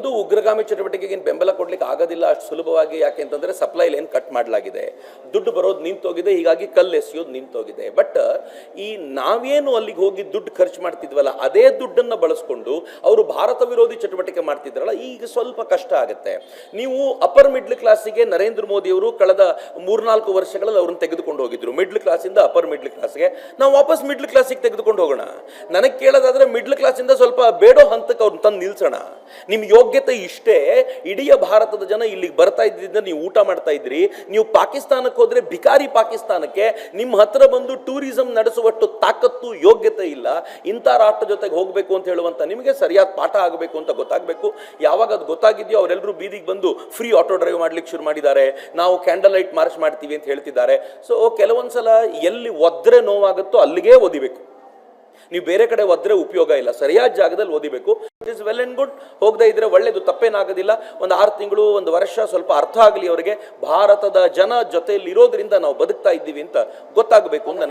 ಒಂದು ಉಗ್ರಗಾಮಿ ಚಟುವಟಿಕೆಗೆ ಬೆಂಬಲ ಕೊಡ್ಲಿಕ್ಕೆ ಆಗೋದಿಲ್ಲ ಅಷ್ಟು ಸುಲಭವಾಗಿ. ಯಾಕೆ ಅಂತಂದ್ರೆ ಸಪ್ಲೈ ಲೈನ್ ಕಟ್ ಮಾಡಲಾಗಿದೆ. ದುಡ್ಡು ಬರೋದು ನಿಂತೋಗಿದೆ, ಹೀಗಾಗಿ ಕಲ್ಲು ಎಸೆಯೋದು ನಿಂತೋಗಿದೆ. ಬಟ್ ಈ ನಾವೇನು ಅಲ್ಲಿಗೆ ಹೋಗಿ ದುಡ್ಡು ಖರ್ಚು ಮಾಡ್ತಿದ್ವಲ್ಲ, ಅದೇ ದುಡ್ಡನ್ನು ಬಳಸ್ಕೊಂಡು ಅವರು ಭಾರತ ವಿರೋಧಿ ಚಟುವಟಿಕೆ ಮಾಡ್ತಿದ್ರಲ್ಲ, ಈಗ ಸ್ವಲ್ಪ ಕಷ್ಟ ಆಗುತ್ತೆ. ನೀವು ಅಪರ್ ಮಿಡ್ಲ್ ಕ್ಲಾಸಿಗೆ ನರೇಂದ್ರ ಮೋದಿ ಅವರು ಕಳೆದ ಮೂರ್ನಾಲ್ಕು ವರ್ಷಗಳಲ್ಲಿ ಅವ್ರನ್ನ ತೆಗೆದುಕೊಂಡು ಹೋಗಿದ್ರು. ಮಿಡ್ಲ್ ಕ್ಲಾಸಿಂದ ಅಪರ್ ಮಿಡ್ಲ್ ಕ್ಲಾಸ್ಗೆ ನಾವು ವಾಪಸ್ ಮಿಡ್ಲ್ ಕ್ಲಾಸಿಗೆ ತೆಗೆದುಕೊಂಡು ಹೋಗೋಣ. ನನಗೆ ಕೇಳೋದಾದ್ರೆ ಮಿಡ್ಲ್ ಕ್ಲಾಸಿಂದ ಸ್ವಲ್ಪ ಬೇಡೋ ಹಂತಕ್ಕೆ ಅವ್ರನ್ನ ತಂದು ನಿಲ್ಸೋಣ. ನಿಮ್ಮ ಯೋಗ್ಯತೆ ಇಷ್ಟೇ, ಇಡೀ ಭಾರತದ ಜನ ಇಲ್ಲಿಗೆ ಬರ್ತಾ ಇದ್ದಿದ್ದ ನೀವು ಊಟ ಮಾಡ್ತಾ ಇದ್ರಿ. ನೀವು ಪಾಕಿಸ್ತಾನಕ್ಕೆ ಹೋದ್ರೆ ಭಿಕಾರಿ ಪಾಕಿಸ್ತಾನಕ್ಕೆ, ನಿಮ್ಮ ಹತ್ರ ಬಂದು ಟೂರಿಸಂ ನಡೆಸುವಷ್ಟು ತಾಕತ್ತು, ಯೋಗ್ಯತೆ ಇಲ್ಲ. ಇಂಥ ರಾಷ್ಟ್ರ ಜೊತೆಗೆ ಹೋಗಬೇಕು ಅಂತ ಹೇಳುವಂತ ನಿಮಗೆ ಸರಿಯಾದ ಪಾಠ ಆಗಬೇಕು ಅಂತ ಗೊತ್ತಾಗಬೇಕು. ಯಾವಾಗ ಅದು ಗೊತ್ತಾಗಿದೆಯೋ ಅವರೆಲ್ಲರೂ ಬೀದಿಗೆ ಬಂದು ಫ್ರೀ ಆಟೋ ಡ್ರೈವ್ ಮಾಡ್ಲಿಕ್ಕೆ ಶುರು ಮಾಡಿದ್ದಾರೆ. ನಾವು ಕ್ಯಾಂಡಲ್ ಲೈಟ್ ಮಾರ್ಚ್ ಮಾಡ್ತೀವಿ ಅಂತ ಹೇಳ್ತಿದ್ದಾರೆ. ಸೊ ಕೆಲವೊಂದ್ಸಲ ಎಲ್ಲಿ ಒದ್ರೆ ನೋವಾಗುತ್ತೋ ಅಲ್ಲಿಗೆ ಓದಿಬೇಕು. ನೀವು ಬೇರೆ ಕಡೆ ಒದ್ರೆ ಉಪಯೋಗ ಇಲ್ಲ. ಸರಿಯಾದ ಜಾಗದಲ್ಲಿ ಓದಿಬೇಕು. It is well and good ಹೋಗದೆ ಇದ್ರೆ ಒಳ್ಳೇದು, ತಪ್ಪೇನಾಗೋದಿಲ್ಲ. ಒಂದು ಆರು ತಿಂಗಳು, ಒಂದು ವರ್ಷ ಸ್ವಲ್ಪ ಅರ್ಥ ಆಗಲಿ ಅವರಿಗೆ. ಭಾರತದ ಜನ ಜೊತೆಯಲ್ಲಿ ಇರೋದ್ರಿಂದ ನಾವು ಬದುಕ್ತಾ ಇದ್ದೀವಿ ಅಂತ ಗೊತ್ತಾಗಬೇಕು ಅಂತ